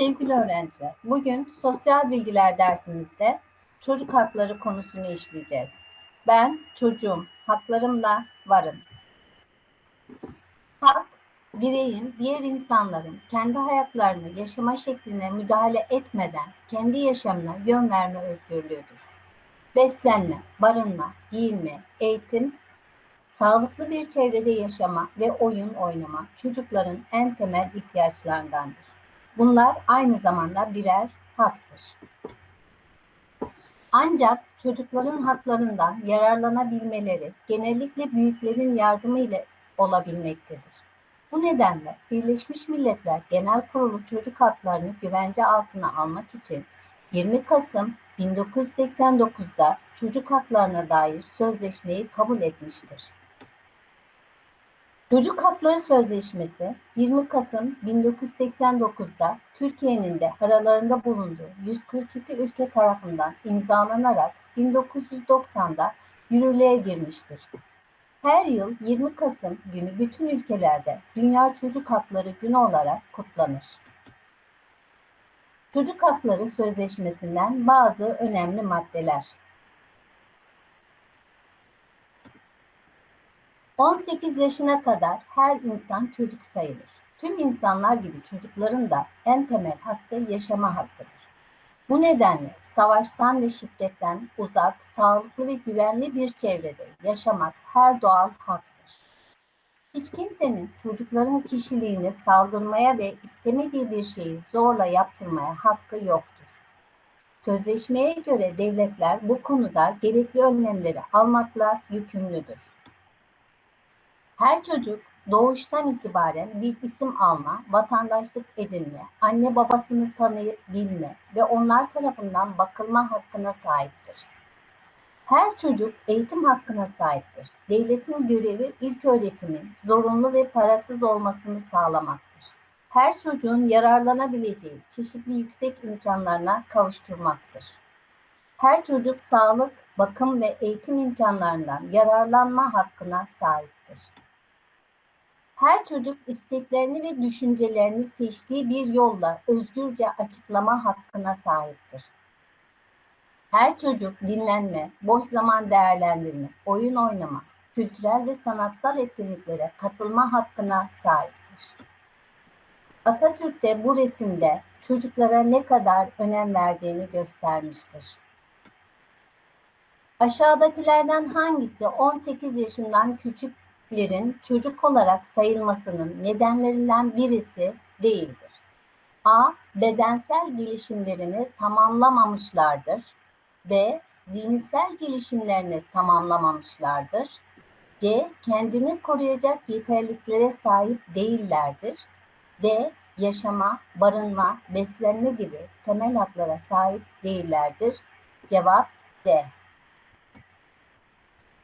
Sevgili öğrenciler, bugün sosyal bilgiler dersimizde çocuk hakları konusunu işleyeceğiz. Ben çocuğum, haklarımla varım. Hak, bireyin diğer insanların kendi hayatlarını yaşama şekline müdahale etmeden kendi yaşamına yön verme özgürlüğüdür. Beslenme, barınma, giyinme, eğitim, sağlıklı bir çevrede yaşama ve oyun oynama çocukların en temel ihtiyaçlarındandır. Bunlar aynı zamanda birer haktır. Ancak çocukların haklarından yararlanabilmeleri genellikle büyüklerin yardımıyla olabilmektedir. Bu nedenle Birleşmiş Milletler Genel Kurulu çocuk haklarını güvence altına almak için 20 Kasım 1989'da çocuk haklarına dair sözleşmeyi kabul etmiştir. Çocuk Hakları Sözleşmesi 20 Kasım 1989'da Türkiye'nin de aralarında bulunduğu 142 ülke tarafından imzalanarak 1990'da yürürlüğe girmiştir. Her yıl 20 Kasım günü bütün ülkelerde Dünya Çocuk Hakları Günü olarak kutlanır. Çocuk Hakları Sözleşmesi'nden bazı önemli maddeler 18 yaşına kadar her insan çocuk sayılır. Tüm insanlar gibi çocukların da en temel hakkı yaşama hakkıdır. Bu nedenle savaştan ve şiddetten uzak, sağlıklı ve güvenli bir çevrede yaşamak her doğal haktır. Hiç kimsenin çocukların kişiliğini saldırmaya ve istemediği bir şeyi zorla yaptırmaya hakkı yoktur. Sözleşmeye göre devletler bu konuda gerekli önlemleri almakla yükümlüdür. Her çocuk doğuştan itibaren bir isim alma, vatandaşlık edinme, anne babasını tanıyıp bilme ve onlar tarafından bakılma hakkına sahiptir. Her çocuk eğitim hakkına sahiptir. Devletin görevi ilk öğretimin zorunlu ve parasız olmasını sağlamaktır. Her çocuğun yararlanabileceği çeşitli yüksek imkanlarına kavuşturmaktır. Her çocuk sağlık, bakım ve eğitim imkanlarından yararlanma hakkına sahiptir. Her çocuk isteklerini ve düşüncelerini seçtiği bir yolla özgürce açıklama hakkına sahiptir. Her çocuk dinlenme, boş zaman değerlendirme, oyun oynama, kültürel ve sanatsal etkinliklere katılma hakkına sahiptir. Atatürk de bu resimde çocuklara ne kadar önem verdiğini göstermiştir. Aşağıdakilerden hangisi 18 yaşından küçük Türklerin çocuk olarak sayılmasının nedenlerinden birisi değildir. A. Bedensel gelişimlerini tamamlamamışlardır. B. Zihinsel gelişimlerini tamamlamamışlardır. C. Kendini koruyacak yeterliklere sahip değillerdir. D. Yaşama, barınma, beslenme gibi temel haklara sahip değillerdir. Cevap D.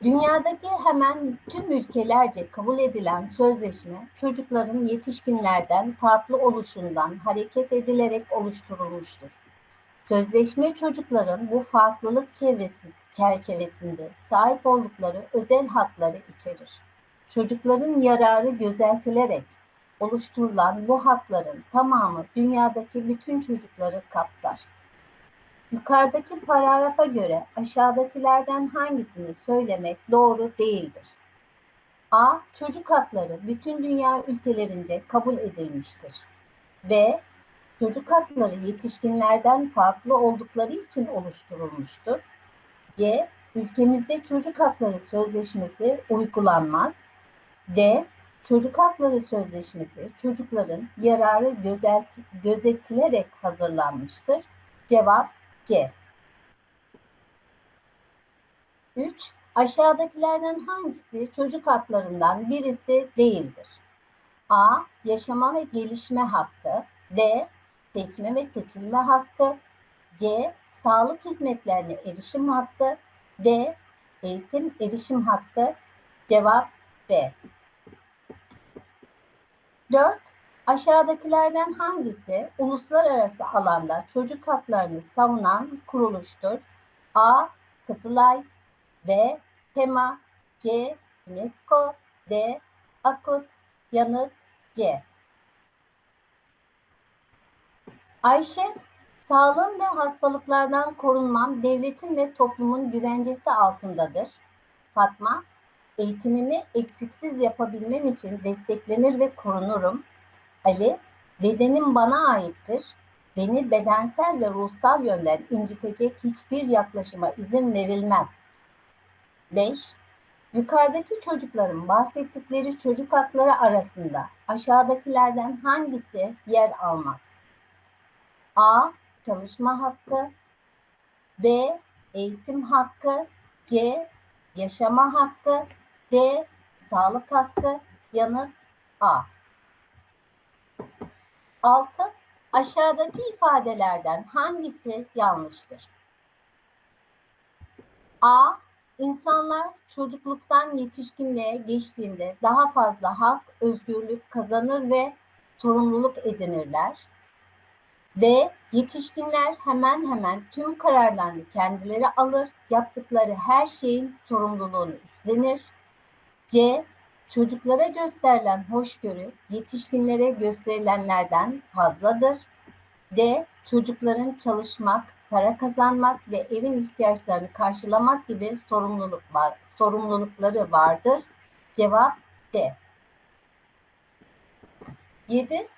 Dünyadaki hemen tüm ülkelerce kabul edilen sözleşme çocukların yetişkinlerden farklı oluşundan hareket edilerek oluşturulmuştur. Sözleşme çocukların bu farklılık çevresi, çerçevesinde sahip oldukları özel hakları içerir. Çocukların yararı gözeltilerek oluşturulan bu hakların tamamı dünyadaki bütün çocukları kapsar. Yukarıdaki paragrafa göre aşağıdakilerden hangisini söylemek doğru değildir? A. Çocuk hakları bütün dünya ülkelerince kabul edilmiştir. B. Çocuk hakları yetişkinlerden farklı oldukları için oluşturulmuştur. C. Ülkemizde çocuk hakları sözleşmesi uygulanmaz. D. Çocuk hakları sözleşmesi çocukların yararı gözet, gözetilerek hazırlanmıştır. Cevap C. 3. Aşağıdakilerden hangisi çocuk haklarından birisi değildir? A. Yaşama ve gelişme hakkı. B. Seçme ve seçilme hakkı. C. Sağlık hizmetlerine erişim hakkı. D. Eğitim erişim hakkı. Cevap B. 4. Aşağıdakilerden hangisi uluslararası alanda çocuk haklarını savunan kuruluştur? A. Kızılay B. TEMA C. UNESCO D. AKUT Yanıt C. Ayşe, sağlığım ve hastalıklardan korunmam devletin ve toplumun güvencesi altındadır. Fatma, eğitimimi eksiksiz yapabilmem için desteklenir ve korunurum. Ali, bedenim bana aittir. Beni bedensel ve ruhsal yönden incitecek hiçbir yaklaşıma izin verilmez. 5. Yukarıdaki çocukların bahsettikleri çocuk hakları arasında aşağıdakilerden hangisi yer almaz? A. Çalışma hakkı B. Eğitim hakkı C. Yaşama hakkı D. Sağlık hakkı Yanıt A. 6. Aşağıdaki ifadelerden hangisi yanlıştır? A. İnsanlar çocukluktan yetişkinliğe geçtiğinde daha fazla hak, özgürlük kazanır ve sorumluluk edinirler. B. Yetişkinler hemen hemen tüm kararlarını kendileri alır, yaptıkları her şeyin sorumluluğunu üstlenir. C. Çocuklara gösterilen hoşgörü yetişkinlere gösterilenlerden fazladır. D. Çocukların çalışmak, para kazanmak ve evin ihtiyaçlarını karşılamak gibi sorumluluk var, sorumlulukları vardır. Cevap D. 7.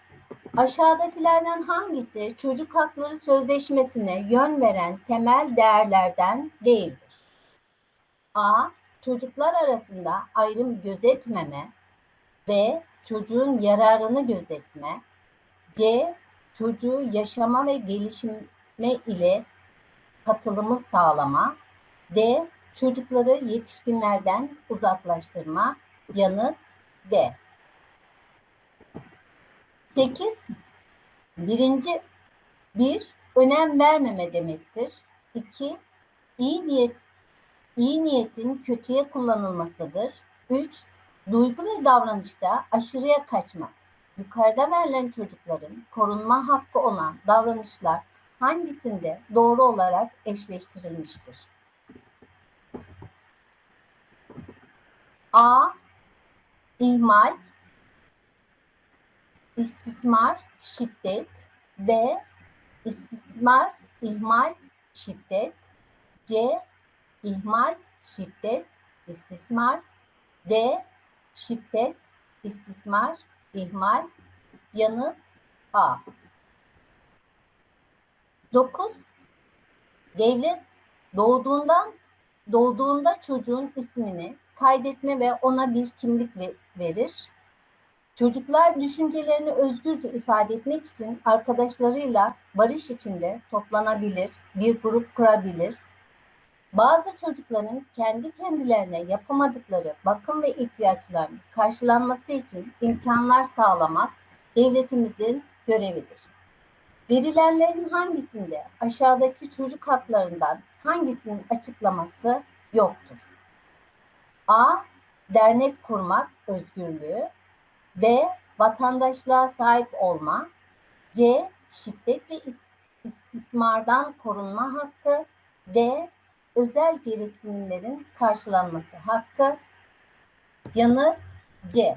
Aşağıdakilerden hangisi çocuk hakları sözleşmesine yön veren temel değerlerden değildir? A. Çocuklar arasında ayrım gözetmeme. B. Çocuğun yararını gözetme. C. Çocuğu yaşama ve gelişime ile katılımı sağlama. D. Çocukları yetişkinlerden uzaklaştırma. Yanıt D. 8. Birinci bir önem vermeme demektir. 2. iyi niyet iyi niyetin kötüye kullanılmasıdır. 3. Duygu ve davranışta aşırıya kaçmak. Yukarıda verilen çocukların korunma hakkı olan davranışlar hangisinde doğru olarak eşleştirilmiştir? A. İhmal istismar, şiddet B. istismar, ihmal, şiddet C. ihmal, şiddet, istismar D. şiddet, istismar, ihmal Yanıt A. 9. Devlet doğduğundan doğduğunda çocuğun ismini kaydetme ve ona bir kimlik verir. Çocuklar düşüncelerini özgürce ifade etmek için arkadaşlarıyla barış içinde toplanabilir, bir grup kurabilir. Bazı çocukların kendi kendilerine yapamadıkları bakım ve ihtiyaçlarının karşılanması için imkanlar sağlamak devletimizin görevidir. Verilenlerin hangisinde aşağıdaki çocuk haklarından hangisinin açıklaması yoktur? A. Dernek kurmak özgürlüğü. B. Vatandaşlığa sahip olma. C. Şiddet ve istismardan korunma hakkı. D. Özel gereksinimlerin karşılanması hakkı. Yanıt C.